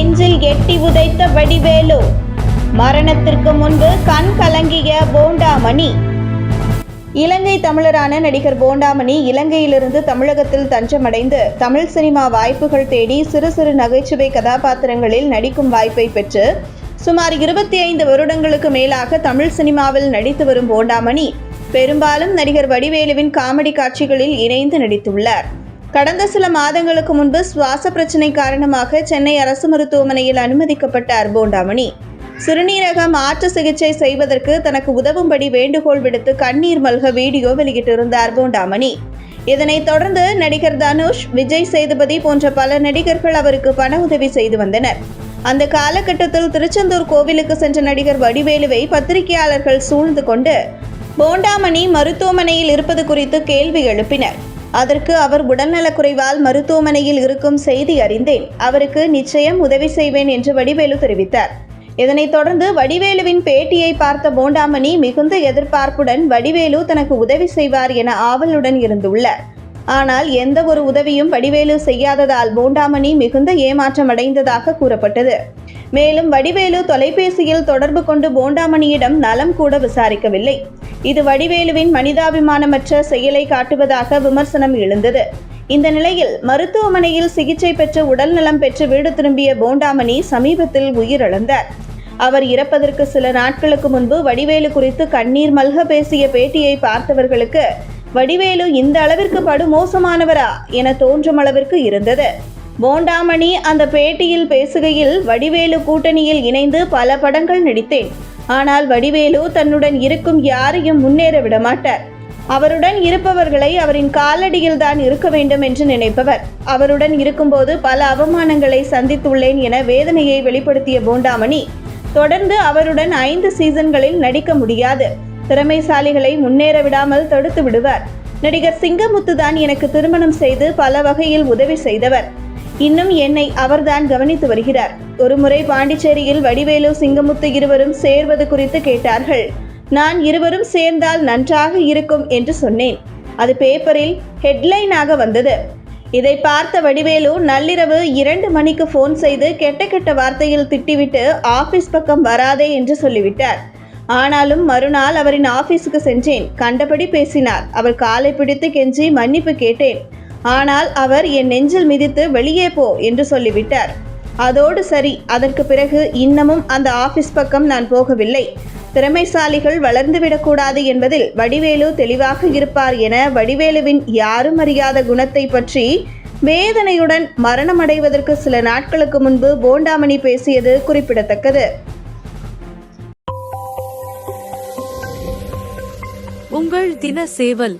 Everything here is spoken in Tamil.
நெஞ்சில் எட்டி உதைத்த வடிவேலு. மரணத்திற்கு முன்பு கண் கலங்கிய போண்டாமணி. இலங்கை தமிழரான நடிகர் போண்டாமணி இலங்கையிலிருந்து தமிழகத்தில் தஞ்சமடைந்து தமிழ் சினிமா வாய்ப்புகள் தேடி சிறு சிறு நகைச்சுவை கதாபாத்திரங்களில் நடிக்கும் வாய்ப்பை பெற்று சுமார் இருபத்தி ஐந்து வருடங்களுக்கு மேலாக தமிழ் சினிமாவில் நடித்து வரும் போண்டாமணி பெரும்பாலும் நடிகர் வடிவேலுவின் காமெடி காட்சிகளில் இணைந்து நடித்துள்ளார். கடந்த சில மாதங்களுக்கு முன்பு சுவாச பிரச்சனை காரணமாக சென்னை அரசு மருத்துவமனையில் அனுமதிக்கப்பட்டார் போண்டாமணி சிறுநீரக மாற்று சிகிச்சை செய்வதற்கு தனக்கு உதவும்படி வேண்டுகோள் விடுத்து கண்ணீர் மல்க வீடியோ வெளியிட்டிருந்தார் போண்டாமணி இதனைத் தொடர்ந்து நடிகர் தனுஷ் விஜய் சேதுபதி போன்ற பல நடிகர்கள் அவருக்கு பண உதவி செய்து வந்தனர். அந்த காலகட்டத்தில் திருச்செந்தூர் கோவிலுக்கு சென்ற நடிகர் வடிவேலுவை பத்திரிகையாளர்கள் சூழ்ந்து கொண்டு போண்டாமணி மருத்துவமனையில் இருப்பது குறித்து கேள்வி எழுப்பினர். அதற்கு அவர் உடல்நலக்குறைவால் மருத்துவமனையில் இருக்கும் செய்தி அறிந்தேன். அவருக்கு நிச்சயம் உதவி செய்வேன் என்று வடிவேலு தெரிவித்தார். இதனைத் தொடர்ந்து வடிவேலுவின் பேட்டியை பார்த்த போண்டாமணி மிகுந்த எதிர்பார்ப்புடன் வடிவேலு தனக்கு உதவி செய்வார் என ஆவலுடன் இருந்துள்ளார். ஆனால் எந்த ஒரு உதவியும் வடிவேலு செய்யாததால் போண்டாமணி மிகுந்த ஏமாற்றம் அடைந்ததாக கூறப்பட்டது. மேலும் வடிவேலு தொலைபேசியில் தொடர்பு கொண்டு போண்டாமணியிடம் நலம் கூட விசாரிக்கவில்லை. இது வடிவேலுவின் மனிதாபிமானமற்ற செயலை காட்டுவதாக விமர்சனம் எழுந்தது. இந்த நிலையில் மருத்துவமனையில் சிகிச்சை பெற்று உடல்நலம் பெற்று வீடு திரும்பிய போண்டாமணி சமீபத்தில் உயிரிழந்தார். அவர் இறப்பதற்கு சில நாட்களுக்கு முன்பு வடிவேலு குறித்து கண்ணீர் மல்க பேசிய பேட்டியை பார்த்தவர்களுக்கு வடிவேலு இந்த அளவிற்கு படுமோசமானவரா? என தோன்றும் அளவிற்கு இருந்தது. போண்டாமணி அந்த பேட்டியில் பேசுகையில் வடிவேலு கூட்டணியில் இணைந்து பல படங்கள் நடித்தேன். ஆனால் வடிவேலு தன்னுடன் இருக்கும் யாரையும் முன்னேற விடமாட்டார். அவருடன் இருப்பவர்களை அவரின் காலடியில் தான் இருக்க வேண்டும் என்று நினைப்பவர். அவருடன் இருக்கும்போது பல அவமானங்களை சந்தித்துள்ளேன் என வேதனையை வெளிப்படுத்திய போண்டாமணி தொடர்ந்து அவருடன் ஐந்து சீசன்களில் நடிக்க முடியாது. திறமைசாலிகளை முன்னேற விடாமல் தடுத்து விடுவார். நடிகர் சிங்கமுத்து தான் எனக்கு திருமணம் செய்து பல வகையில் உதவி செய்தவர். இன்னும் என்னை அவர்தான் கவனித்து வருகிறார். ஒருமுறை பாண்டிச்சேரியில் வடிவேலு சிங்கமுத்து இருவரும் சேர்வது குறித்து கேட்டார்கள். நான் இருவரும் சேர்ந்தால் நன்றாக இருக்கும் என்று சொன்னேன். அது பேப்பரில் ஹெட்லைனாக வந்தது. இதை பார்த்த வடிவேலு நள்ளிரவு இரண்டு மணிக்கு ஃபோன் செய்து கெட்ட கெட்ட வார்த்தையில் திட்டிவிட்டு ஆபீஸ் பக்கம் வராதே என்று சொல்லிவிட்டார். ஆனாலும் மறுநாள் அவரின் ஆபீஸுக்கு சென்றேன். கண்டபடி பேசினார். அவர் காலை பிடித்து கெஞ்சி மன்னிப்பு கேட்டேன். ஆனால் அவர் என் நெஞ்சில் மிதித்து வெளியே போ என்று சொல்லிவிட்டார். அதோடு சரி அதற்கு பிறகு இன்னமும் அந்த ஆபீஸ் பக்கம் நான் போகவில்லை. திறமைசாலிகள் வளர்ந்துவிடக்கூடாது என்பதில் வடிவேலு தெளிவாக இருப்பார் என வடிவேலுவின் யாரும் அறியாத குணத்தை பற்றி வேதனையுடன் மரணமடைவதற்கு சில நாட்களுக்கு முன்பு போண்டாமணி பேசியது குறிப்பிடத்தக்கது. உங்கள் தின சேவல்